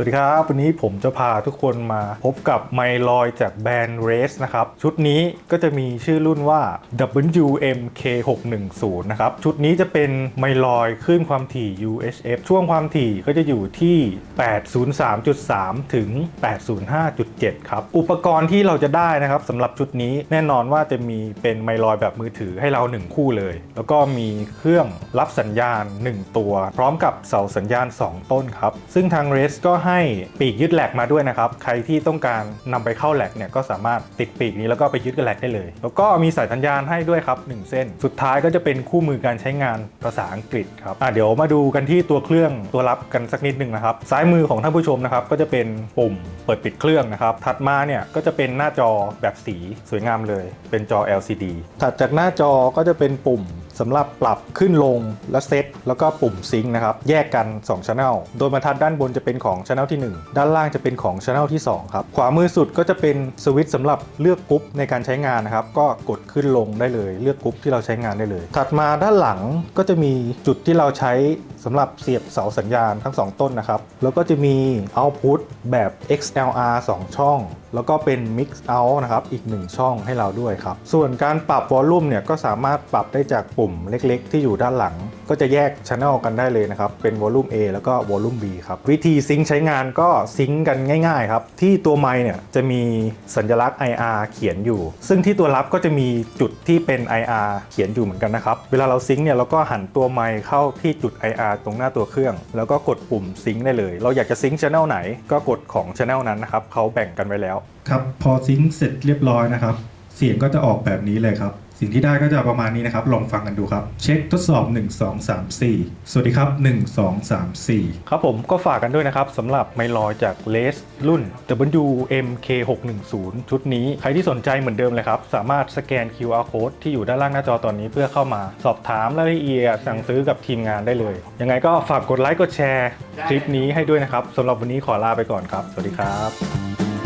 สวัสดีครับ วันนี้ผมจะพาทุกคนมาพบกับไมลอยจากแบรนด์ Race นะครับ ชุดนี้ก็จะมีชื่อรุ่นว่า WMK610 นะครับ ชุดนี้จะเป็นไมลอยคลื่นความถี่ UHF ช่วงความถี่ก็จะอยู่ที่ 803.3 ถึง 805.7 ครับ อุปกรณ์ที่เราจะได้นะครับสำหรับชุดนี้แน่นอนว่าจะมีเป็นไมลอยแบบมือถือให้เรา 1 คู่เลย แล้วก็มีเครื่องรับสัญญาณ 1 ตัว พร้อมกับเสาสัญญาณ 2 ต้นครับซึ่งทาง Race ก็ให้ปีกยึดแหลกมาด้วยนะครับ ใครที่ต้องการนำไปเข้าแหลกเนี่ยก็สามารถติดปีกนี้แล้วก็ไปยึดกับแหลกได้เลย แล้วก็มีสายสัญญาณให้ด้วยครับ 1 เส้น สุดท้ายก็จะเป็นคู่มือการใช้งานภาษาอังกฤษครับอะเดี๋ยวมาดูกันที่ตัวเครื่องตัวรับกันสักนิดหนึ่งนะครับ ซ้ายมือของท่านผู้ชมนะครับก็จะเป็นปุ่มเปิดปิดเครื่องนะครับ ถัดมาเนี่ยก็จะเป็นหน้าจอแบบสีสวยงามเลย เป็นจอ LCD ถัดจากหน้าจอก็จะเป็นปุ่ม สำหรับปรับขึ้นลงและเซตแล้วก็ปุ่มซิงค์นะครับ แยกกัน2 Channel โดยบรรทัดด้านบนจะเป็นของ Channel ที่ 1 ด้านล่างจะเป็นของ Channel ที่ 2 ครับ ขวามือสุดก็จะเป็นสวิตช์สำหรับเลือกกรุ๊ปในการใช้งานนะครับ ก็กดขึ้นลงได้เลย เลือกกรุ๊ปที่เราใช้งานได้เลย ถัดมาด้านหลังก็จะมีจุดที่เราใช้ำหรับเสียบเสาสัญญาณทั้ง 2 ต้นนะครับ แล้วก็จะมี Output แบบ XLR 2 ช่อง แล้วก็เป็น Mix Out นะครับ อีก 1 ช่องให้เราด้วยครับ ส่วนการปรับวอลลุ่มเนี่ยก็สามารถปรับได้จากปุ่มเล็กๆ ที่อยู่ด้านหลัง ก็จะแยกช ANNEL กันได้เลยนะครับ เป็นวอลลุ่ม A แล้วก็วอลลุ่ม B ครับ วิธีซิงค์ใช้งานก็ซิงค์กันง่าย ๆ ครับ ที่ตัวไมค์เนี่ยจะมีสัญลักษณ์ IR เขียนอยู่ ซึ่งที่ตัวรับก็จะมีจุดที่เป็น IR เขียนอยู่เหมือนกันนะครับ เวลาเราซิงค์เนี่ยเราก็หันตัวไมค์เข้าที่จุด IR ตรงหน้าตัวเครื่อง แล้วก็กดปุ่มซิงค์ได้เลย เราอยากจะซิงค์ช ANNEL ไหน ก็กดของช ANNEL นั้นนะครับเขาแบ่งกันไว้แล้วครับพอซิงค์เสร็จเรียบร้อยนะครับเสียงก็จะออกแบบนี้เลยครับ สิ่งที่ได้ก็จะประมาณนี้นะครับ ลองฟังกันดูครับ เช็คทดสอบ 1 2 3 4 สวัสดีครับ 1 2 3 4 ครับผมก็ฝากกันด้วยนะครับสำหรับไมลอยจากเลสรุ่น WMK610 ชุดนี้ ใครที่สนใจเหมือนเดิมเลยครับ สามารถสแกน QR code ที่อยู่ด้านล่างหน้าจอตอนนี้เพื่อเข้ามาสอบถามรายละเอียดสั่งซื้อกับทีมงานได้เลย ยังไงก็ฝากกดไลค์กดแชร์คลิปนี้ให้ด้วยนะครับสำหรับวันนี้ขอลาไปก่อนครับ สวัสดีครับ